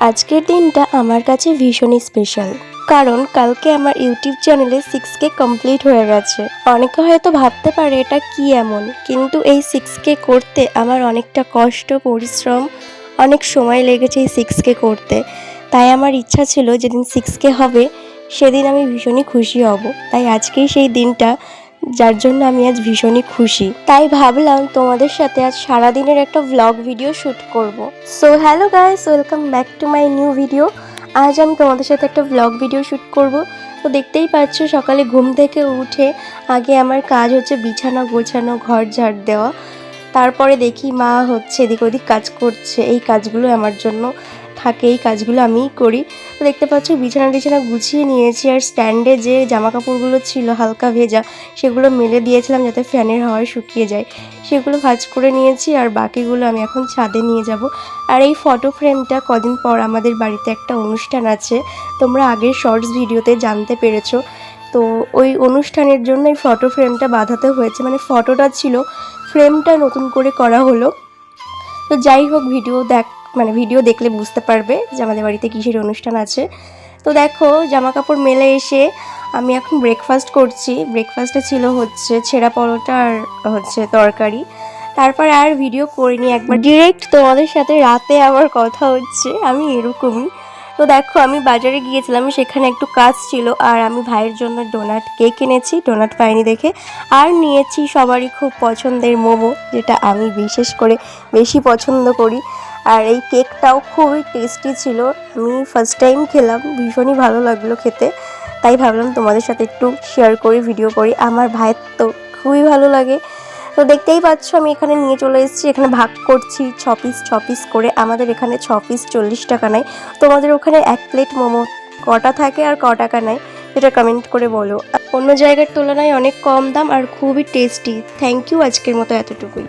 আজকের দিনটা আমার কাছে ভীষণই স্পেশাল কারণ কালকে আমার ইউটিউব চ্যানেলে সিক্স কে কমপ্লিট হয়ে গেছে। অনেকে হয়তো ভাবতে পারে এটা কি এমন, কিন্তু এই সিক্স কে করতে আমার অনেকটা কষ্ট, পরিশ্রম, অনেক সময় লেগেছে এই সিক্স কে করতে। তাই আমার ইচ্ছা ছিল যেদিন সিক্স কে হবে, সেদিন আমি ভীষণই খুশি হব। তাই আজকেই সেই দিনটা যার জন্য আমি আজ ভীষণই খুশি। তাই ভাবলাম তোমাদের সাথে আজ সারাদিনের একটা ভ্লগ ভিডিও শ্যুট করব। So hello guys welcome back to my new video আজ আমি তোমাদের সাথে একটা ভ্লগ ভিডিও শ্যুট করব। তো দেখতেই পাচ্ছ, সকালে ঘুম থেকে উঠে আগে আমার কাজ হচ্ছে বিছানা গোছানো, ঘর ঝাড় দেওয়া। তারপরে দেখি মা হচ্ছে এদিক ওদিক কাজ করছে। এই কাজগুলো আমার জন্য থাকে, এই কাজগুলো আমিই করি। দেখতে পাচ্ছ, বিছানা টিছানা গুছিয়ে নিয়েছি আর স্ট্যান্ডে যে জামা কাপড়গুলো ছিল হালকা ভেজা, সেগুলো মেলে দিয়েছিলাম যাতে ফ্যানের হাওয়ায় শুকিয়ে যায়। সেগুলো ভাজ করে নিয়েছি আর বাকিগুলো আমি এখন ছাদে নিয়ে যাব। আর এই ফটো ফ্রেমটা কদিন পর আমাদের বাড়িতে একটা অনুষ্ঠান আছে, তোমরা আগের শর্টস ভিডিওতে জানতে পেরেছ। তো ওই অনুষ্ঠানের জন্য এই ফটো ফ্রেমটা বাঁধাতে হয়েছে মানে ফটোটা ছিল ফ্রেমটা নতুন করে করা হলো। তো যাই হোক ভিডিও দেখ মানে ভিডিও দেখলে বুঝতে পারবে যে আমাদের বাড়িতে কিসের অনুষ্ঠান আছে। তো দেখো জামা কাপড় মেলে এসে আমি এখন ব্রেকফাস্ট করছি। ব্রেকফাস্টে ছিল হচ্ছে ছেঁড়া পরোটা আর হচ্ছে তরকারি। তারপর আর ভিডিও করিনি একবার। ডিরেক্ট তোমাদের সাথে রাতে আবার কথা হচ্ছে। আমি এরকমই। তো দেখো, আমি বাজারে গিয়েছিলাম, সেখানে একটু কাজ ছিল আর আমি ভাইয়ের জন্য ডোনাট কেক এনেছি ডোনাট পাইনি দেখে। আর নিয়েছি সবারই খুব পছন্দের মোমো, যেটা আমি বিশেষ করে বেশি পছন্দ করি। আর এই কেকটাও খুবই টেস্টি ছিল। আমি ফার্স্ট টাইম খেলাম, ভীষণই ভালো লাগল খেতে। তাই ভাবলাম তোমাদের সাথে একটু শেয়ার করি ভিডিও করি। আমার ভাইয়ের তো খুবই ভালো লাগে। তো দেখতেই পাচ্ছ, আমি এখানে নিয়ে চলে এসেছি। এখানে ভাগ করছি ছ পিস ছ পিস করে। আমাদের এখানে ছ পিস চল্লিশ টাকা নেয়। তোমাদের ওখানে এক প্লেট মোমো কটা থাকে আর ক টাকা নেয়, সেটা কমেন্ট করে বলো। অন্য জায়গার তুলনায় অনেক কম দাম আর খুবই টেস্টি থ্যাংক ইউ আজকের মতো এতটুকুই।